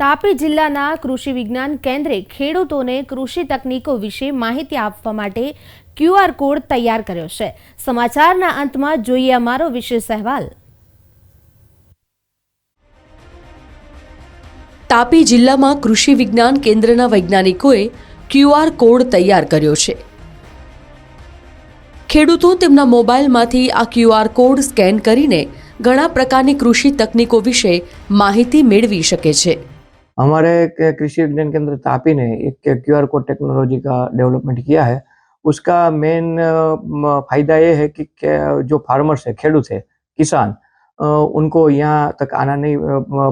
તાપી જિલ્લાના કૃષિ વિજ્ઞાન કેન્દ્રે ખેડૂતોને કૃષિ તકનીકો વિશે માહિતી આપવા માટે ક્યુઆર કોડ તૈયાર કર્યો છે. સમાચારના અંતમાં જોઈએ અમારો વિશેષ અહેવાલ. તાપી જિલ્લામાં કૃષિ વિજ્ઞાન કેન્દ્રના વૈજ્ઞાનિકોએ ક્યુઆર કોડ તૈયાર કર્યો છે. ખેડૂતો તેમના મોબાઈલમાંથી આ ક્યુઆર કોડ સ્કેન કરીને ઘણા પ્રકારની કૃષિ તકનીકો વિશે માહિતી મેળવી શકે છે. हमारे कृषि विज्ञान केंद्र तापी ने एक क्यू आर कोड टेक्नोलॉजी का डेवलपमेंट किया है। उसका मेन फ़ायदा ये है कि जो फार्मर्स है, खेडूत है, किसान उनको यहाँ तक आना नहीं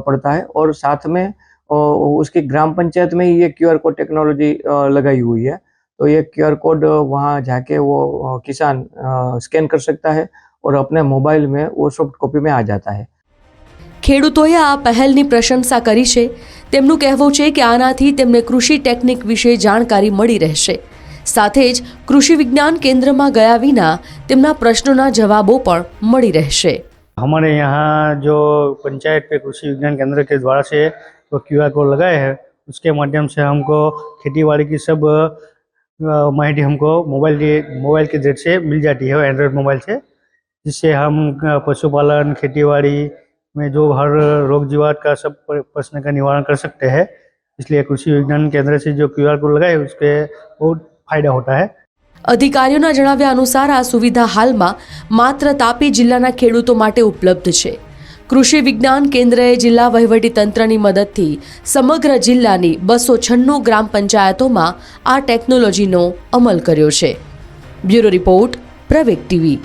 पड़ता है और साथ में उसकी ग्राम पंचायत में ही ये क्यू आर कोड टेक्नोलॉजी लगाई हुई है। तो ये क्यू आर कोड वहाँ जाके वो किसान स्कैन कर सकता है और अपने मोबाइल में वो सॉफ्ट कॉपी में आ जाता है। ખેડૂતોએ આ પહેલની પ્રશંસા કરી છે તેમનું કહેવું છે કે આનાથી તેમને કૃષિ ટેકનિક વિશે જાણકારી મળી રહેશે સાથે જ કૃષિ વિજ્ઞાન કેન્દ્રમાં ગયા વિના તેમના પ્રશ્નોના જવાબો પણ મળી રહેશે हमारे यहाँ जो पंचायत पे कृषि विज्ञान केंद्र के द्वारा से वो क्यू आर कोड लगाए हैं उसके माध्यम से हमको खेती बाड़ी की सब अ, माहिती हमको मोबाइल के मोबाइल के जरिए से मिल जाती है एंड्रॉयड मोबाइल से जिससे हम अ, पशुपालन खेती बाड़ी में जो हर रोग जीवात का सब पर- प्रश्न का निवारण कर सकते हैं इसलिए कृषि विज्ञान केंद्र से जो क्यू आर कोड लगाए उसके बहुत फायदा होता है અધિકારીઓના જણાવ્યા અનુસાર આ સુવિધા હાલમાં માત્ર તાપી જિલ્લાના ખેડૂતો માટે ઉપલબ્ધ છે કૃષિ વિજ્ઞાન કેન્દ્રએ જિલ્લા વહીવટી તંત્રની મદદથી સમગ્ર જિલ્લાની બસો છન્નું ગ્રામ પંચાયતોમાં આ ટેકનોલોજીનો અમલ કર્યો છે બ્યુરો રિપોર્ટ પ્રવેગ ટીવી